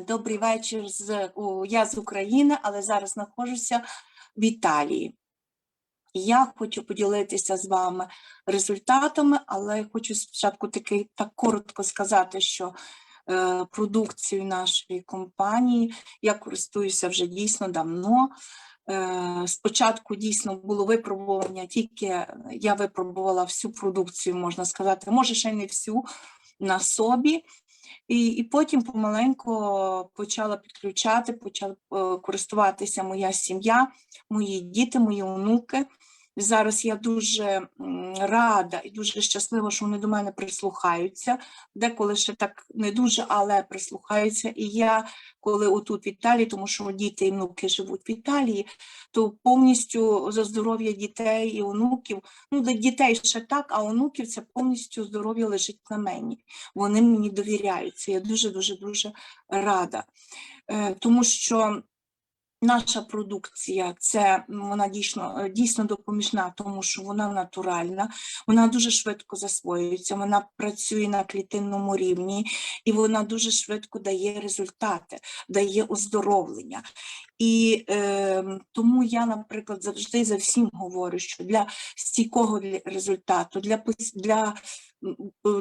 Добрий вечір. З, я з України, але зараз знаходжуся в Італії. Я хочу поділитися з вами результатами, але хочу спочатку таки так коротко сказати, що е, продукцією нашої компанії я користуюся вже дійсно давно. Е, спочатку дійсно було випробування, тільки я випробувала всю продукцію, можна сказати, може ще не всю на собі. І, і потім помаленьку почала підключати, почала е, користуватися моя сім'я, мої діти, мої онуки. Зараз я дуже рада і дуже щаслива, що вони до мене прислухаються. Деколи ще так не дуже, але прислухаються. І я, коли отут в Італії, тому що діти і внуки живуть в Італії, то повністю за здоров'я дітей і онуків, ну дітей ще так, а онуків це повністю здоров'я лежить на мені вони мені довіряються. Я дуже дуже дуже рада, Е, тому що наша продукція це вона дійсно е, дійсно допоміжна, тому що вона натуральна, вона дуже швидко засвоюється, вона працює на клітинному рівні і вона дуже швидко дає результати, дає оздоровлення. І е, тому я, наприклад, завжди за всім говорю, що для стійкого результату, для, для,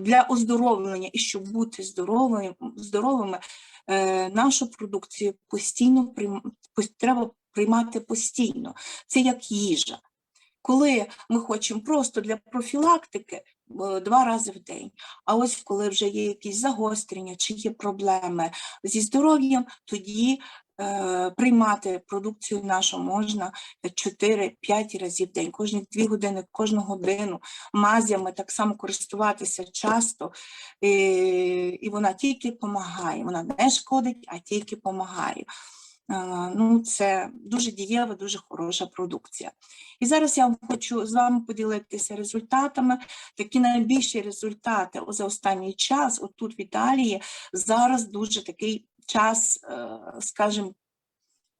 для оздоровлення і щоб бути здоровим, здоровими, нашу продукцію постійно треба приймати постійно. Це як їжа. Коли ми хочемо просто для профілактики е, два рази в день, а ось коли вже є якісь загострення чи є проблеми зі здоров'ям, тоді е, приймати продукцію нашу можна 4-5 разів в день, кожні 2 години, кожну годину, мазями так само користуватися часто, е, і вона тільки допомагає, вона не шкодить, а тільки допомагає. Ну, це дуже дієва, дуже хороша продукція. І зараз я хочу з вами поділитися результатами. Такі найбільші результати за останній час, отут в Італії, зараз дуже такий час, е, скажімо,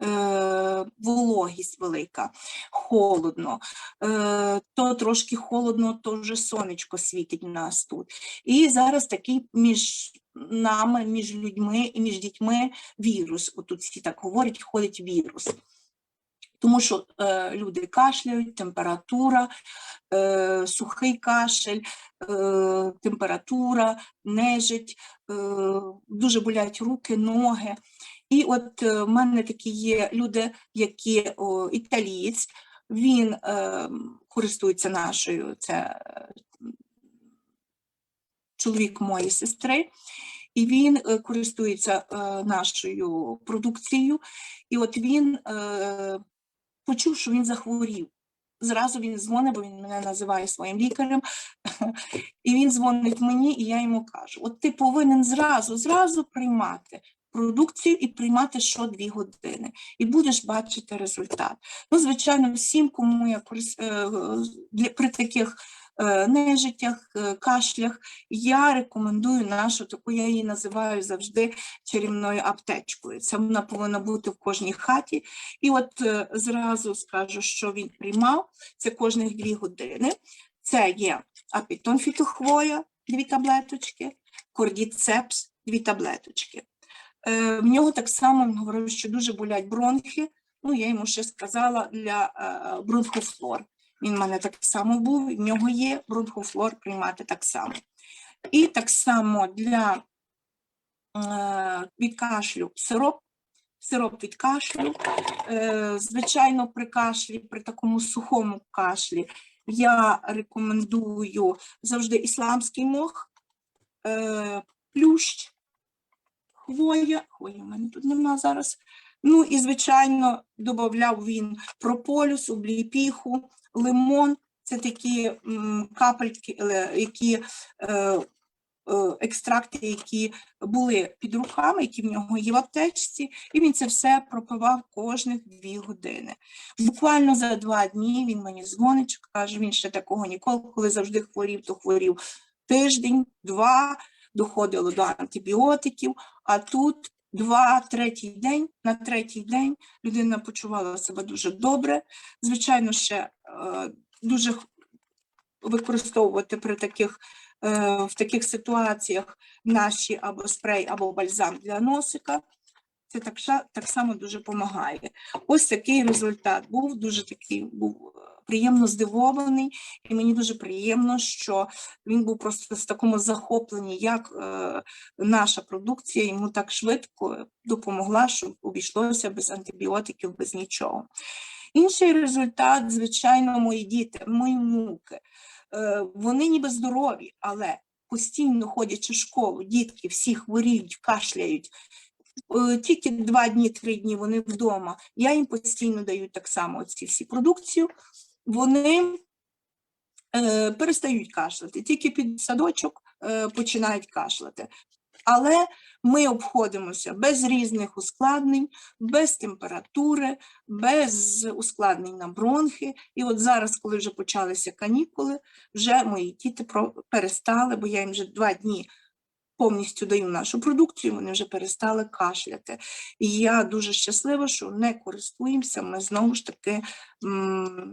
е, вологість велика, холодно, е, то трошки холодно, то вже сонечко світить нас тут. І зараз такий між нами, між людьми і між дітьми вірус. Отут всі так говорять, ходить вірус. Тому що е, люди кашляють, температура, е, сухий кашель, е, температура, нежить, е, дуже болять руки, ноги. І от е, в мене такі є люди, які о, італієць, він е, користується нашою, це чоловік моєї сестри, і він е, користується е, нашою продукцією. І от він почув, що він захворів. Зразу він дзвонить, бо він мене називає своїм лікарем. І він дзвонить мені, і я йому кажу: от ти повинен зразу, зразу приймати продукцію і приймати що дві години, і будеш бачити результат. Ну, звичайно, всім, кому я е, при таких е, нежиттях, е, кашлях, я рекомендую нашу таку, я її називаю завжди чарівною аптечкою. Це вона повинна бути в кожній хаті. І от зразу скажу, що він приймав це кожних дві години. Це є апітон фітохвоя, дві таблеточки, кордіцепс, дві таблеточки. Е, В нього так само він говорив, що дуже болять бронхи. Ну, я йому ще сказала для е, бронхофлор. Він в мене так само був, в нього є бронхофлор приймати так само. І так само для е, від кашлю сироп, сироп від кашлю. Е, звичайно, при кашлі, при такому сухому кашлі, я рекомендую завжди ісламський мох, е, плющ, хвоя. Хвої в мене тут нема зараз. Ну і, звичайно, додавав він прополіс, обліпіху, лимон. Це такі капельки, е, які е, е, екстракти, які були під руками, які в нього є в аптечці, і він це все пропивав кожних дві години. Буквально за два дні він мені дзвонить, каже, він ще такого ніколи, коли завжди хворів, то хворів тиждень, два, доходило до антибіотиків, а тут два, третій день, на третій день людина почувала себе дуже добре. Звичайно, ще е, дуже використовувати при таких, е, в таких ситуаціях наші або спрей, або бальзам для носика. Це так, так само дуже допомагає. Ось такий результат був дуже такий був е, приємно здивований, і мені дуже приємно, що він був просто в такому захопленні, як е, наша продукція йому так швидко допомогла, щоб обійшлося без антибіотиків, без нічого. Інший результат, звичайно, мої діти, мої внуки. Е, Вони ніби здорові, але постійно ходячи в школу, дітки всі хворіють, кашляють. Е, Тільки два дні, три дні вони вдома. Я їм постійно даю так само ці всі продукцію. Вони е, перестають кашляти. Тільки під садочок е, починають кашляти. Але ми обходимося без різних ускладнень, без температури, без ускладнень на бронхи. І от зараз, коли вже почалися канікули, вже мої діти перестали, бо я їм вже два дні повністю даю нашу продукцію, вони вже перестали кашляти. І я дуже щаслива, що не користуємося ми знову ж таки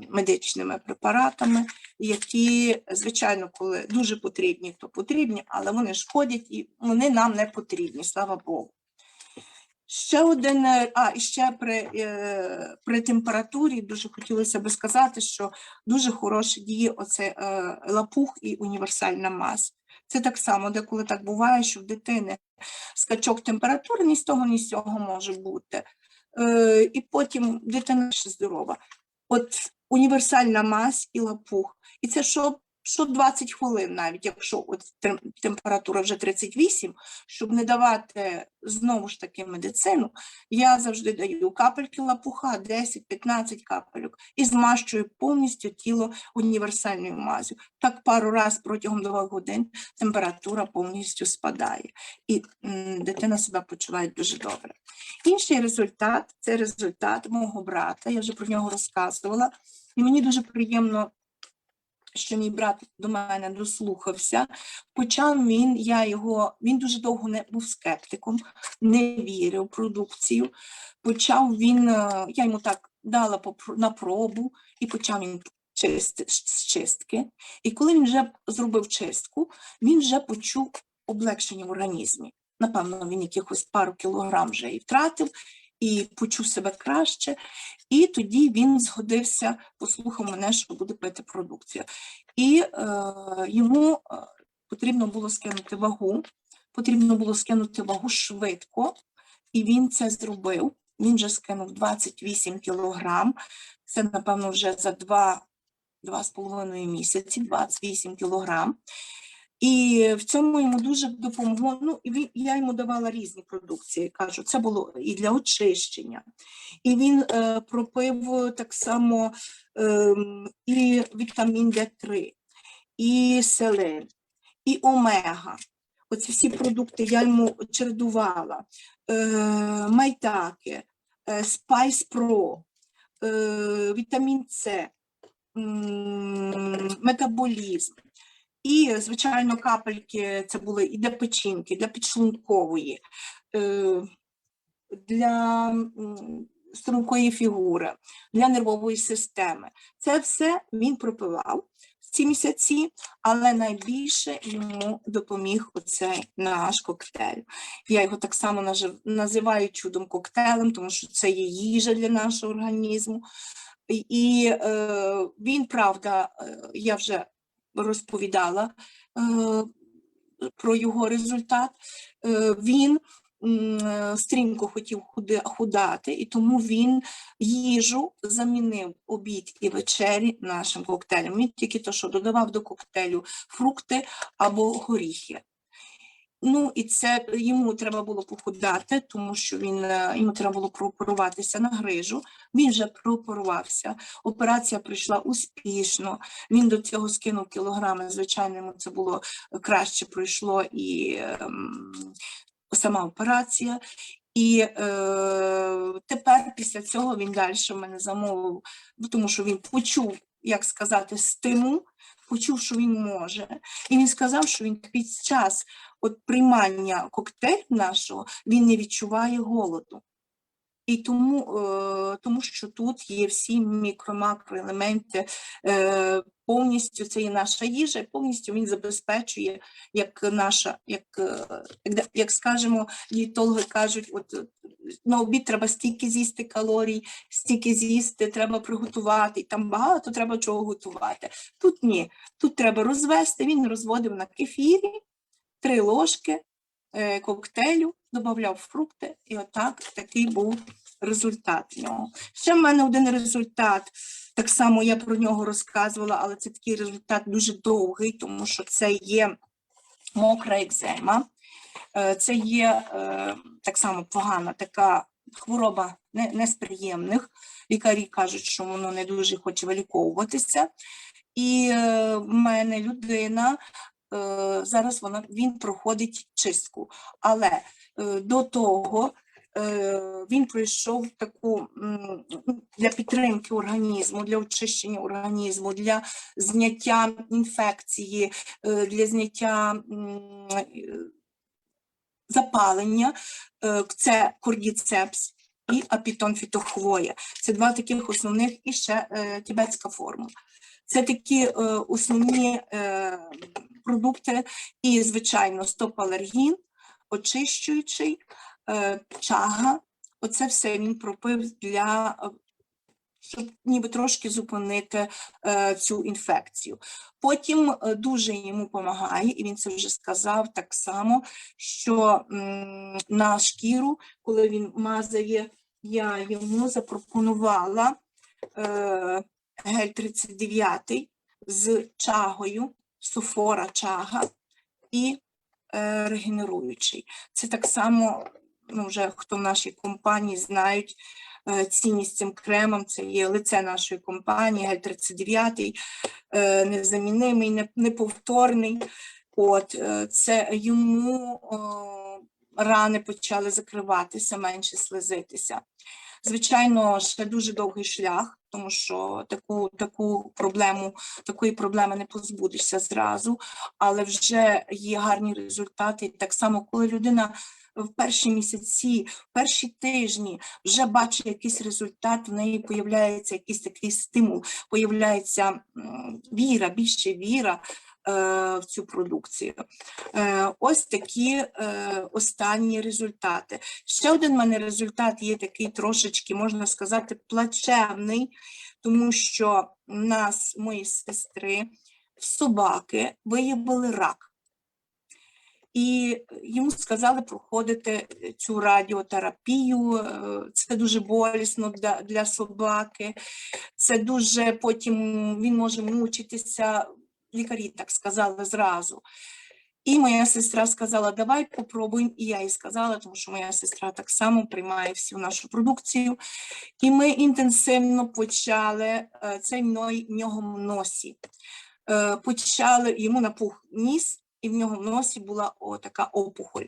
медичними препаратами, які, звичайно, коли дуже потрібні, то потрібні, але вони шкодять і вони нам не потрібні, слава Богу. Ще один, а ще при, е, при температурі дуже хотілося би сказати, що дуже хороше діє оце е, лапух і універсальна мазь. Це так само, деколи так буває, що в дитини скачок температури ні з того, ні з цього може бути. Е, і потім дитина ще здорова. От універсальна мазь і лапух. І це що, що 20 хвилин, навіть якщо от температура вже 38, щоб не давати знову ж таки медицину, я завжди даю капельки лапуха, 10-15 капельок, і змащую повністю тіло універсальною мазю. Так пару разів протягом двох годин температура повністю спадає, і дитина себе почуває дуже добре. Інший результат це результат мого брата. Я вже про нього розказувала, і мені дуже приємно. Що мій брат до мене дослухався, почав він, я його, він дуже довго не був скептиком, не вірив в продукцію. Почав він, е, я йому так дала на пробу, і почав він з чистки. І коли він вже зробив чистку, він вже почув облегшення в організмі. Напевно, він якихось пару кілограм вже і втратив, і почув себе краще. І тоді він згодився, послухав мене, що буде пити продукцію. І е, йому е, потрібно було скинути вагу, потрібно було скинути вагу швидко, і він це зробив. Він вже скинув 28 кілограм. Це, напевно, вже за два, два з половиною місяці, 28 кілограм. І в цьому йому дуже допомогло. Ну, і він, я йому давала різні продукції. Кажу, це було і для очищення. І він е, пропив так само ем, і вітамін Д3, і селен, і омега. Оці всі продукти я йому чередувала. Е, майтаки, е, Spice Pro, е, вітамін С, м, метаболізм. І, звичайно, капельки це були і для печінки, для підшлункової, е, для стрункої фігури, для нервової системи. Це все він пропивав ці місяці, але найбільше йому допоміг оцей наш коктейль. Я його так само називаю чудом коктейлем, тому що це є їжа для нашого організму. І, і е, він, правда, е, я вже розповідала е, про його результат. Е, він е, стрімко хотів худати, і тому він їжу замінив обід і вечері нашим коктейлем. Він тільки то, що додавав до коктейлю фрукти або горіхи. Ну і це йому треба було похудати, тому що він е, йому треба було прооперуватися на грижу. Він вже прооперувався. Операція пройшла успішно. Він до цього скинув кілограми. Звичайно, йому це було краще пройшло і ем, сама операція. І е, тепер після цього він далі мене замовив, тому що він почув, як сказати, стимул, почув, що він може. І він сказав, що він під час от приймання коктейль нашого він не відчуває голоду. І тому, е, тому що тут є всі мікро-макроелементи, е, повністю це і наша їжа, повністю він забезпечує, як наша, як, е, як, скажемо, дієтологи кажуть, от на обід треба стільки з'їсти калорій, стільки з'їсти, треба приготувати, там багато треба чого готувати. Тут ні, тут треба розвести, він розводив на кефірі, три ложки коктейлю, додавав фрукти, і отак такий був результат нього. Ще в мене один результат. Так само я про нього розказувала, але це такий результат дуже довгий, тому що це є мокра екзема. Е, Це є е, так само погана така хвороба не, не з приємних. Лікарі кажуть, що воно не дуже хоче виліковуватися. І е, в мене людина е, зараз вона він проходить чистку. Але е, до того е, він пройшов таку для підтримки організму, для очищення організму, для зняття інфекції, е, для зняття е, запалення. Е, Це кордіцепс і апітон фітохвоя. Це два таких основних і ще е, тібетська формула. Це такі е, основні е, продукти, і, звичайно, стоп-алергін, очищуючий, е, чага. Оце все він пропив для, е, щоб ніби трошки зупинити е, цю інфекцію. Потім дуже йому допомагає, і він це вже сказав так само, що на шкіру, коли він мазає, я йому запропонувала е, гель 39 з чагою, суфора чага і е, регенеруючий. Це так само, ну вже хто в нашій компанії знають е, цінність цим кремом, це є лице нашої компанії, гель 39, е, незамінимий, неповторний. От, е, це йому е, рани почали закриватися, менше слезитися. Звичайно, ще дуже довгий шлях, тому що таку, таку проблему, такої проблеми не позбудешся зразу, але вже є гарні результати. Так само, коли людина в перші місяці, в перші тижні вже бачить якийсь результат, в неї появляється якийсь такий стимул, появляється віра, більше віра в цю продукцію. Е, Ось такі е, останні результати. Ще один в мене результат є такий трошечки, можна сказати, плачевний, тому що в нас, мої сестри, собаки виявили рак. І йому сказали проходити е, цю радіотерапію. е, Це дуже болісно для, для собаки. Це дуже потім він може мучитися. Лікарі так сказали зразу. І моя сестра сказала, давай попробуємо. І я їй сказала, тому що моя сестра так само приймає всю нашу продукцію. І ми інтенсивно почали е, цей в нього в носі. Е, Почали йому напух ніс, і в нього в носі була о, така опухоль.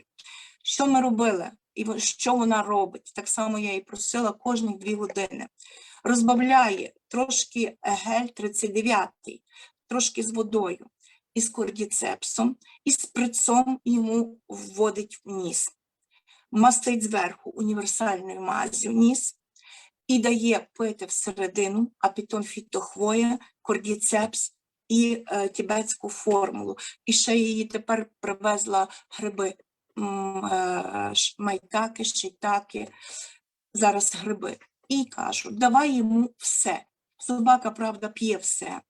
Що ми робили? І що вона робить? Так само я її просила кожні дві години. Розбавляє трошки гель 39, трошки з водою із кордіцепсом, і з прицом йому вводить в ніс. Мастить зверху універсальною мазю ніс і дає пити всередину апітон фітохвоя, кордіцепс і е, тібетську формулу. І ще її тепер привезла гриби е, майтаки, шейтаки, зараз гриби. І кажу, давай йому все. Собака, правда, п'є все.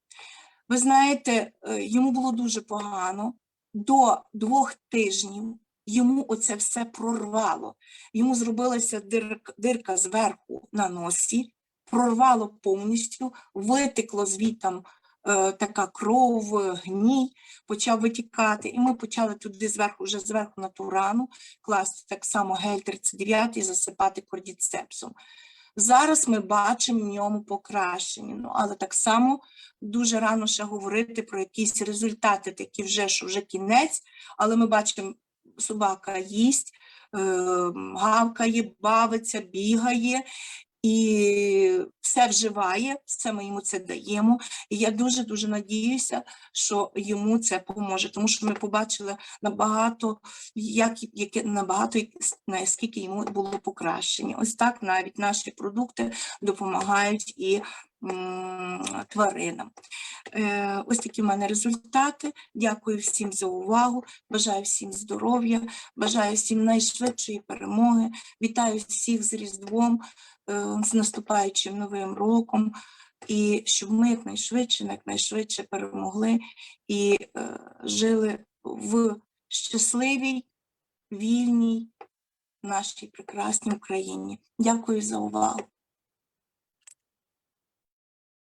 Ви знаєте, е, йому було дуже погано. До двох тижнів йому оце все прорвало. Йому зробилася дирк- дирка зверху на носі, прорвало повністю, витекло звітам е, така кров, гній, почав витікати. І ми почали туди зверху, вже зверху на ту рану класти так само гель 39 і засипати кордіцепсом. Зараз ми бачимо в ньому покращення, ну, але так само дуже рано ще говорити про якісь результати, такі вже, що вже кінець, але ми бачимо, собака їсть, е, гавкає, бавиться, бігає, і все вживає, все ми йому це даємо. І я дуже дуже надіюся, що йому це поможе, тому що ми побачили набагато, як яке набагато наскільки йому було покращення. Ось так навіть наші продукти допомагають і тваринам. Е, ось такі в мене результати. Дякую всім за увагу. Бажаю всім здоров'я, бажаю всім найшвидшої перемоги. Вітаю всіх з Різдвом, з наступаючим новим роком. І щоб ми якнайшвидше, якнайшвидше перемогли і е, жили в щасливій, вільній нашій прекрасній Україні. Дякую за увагу.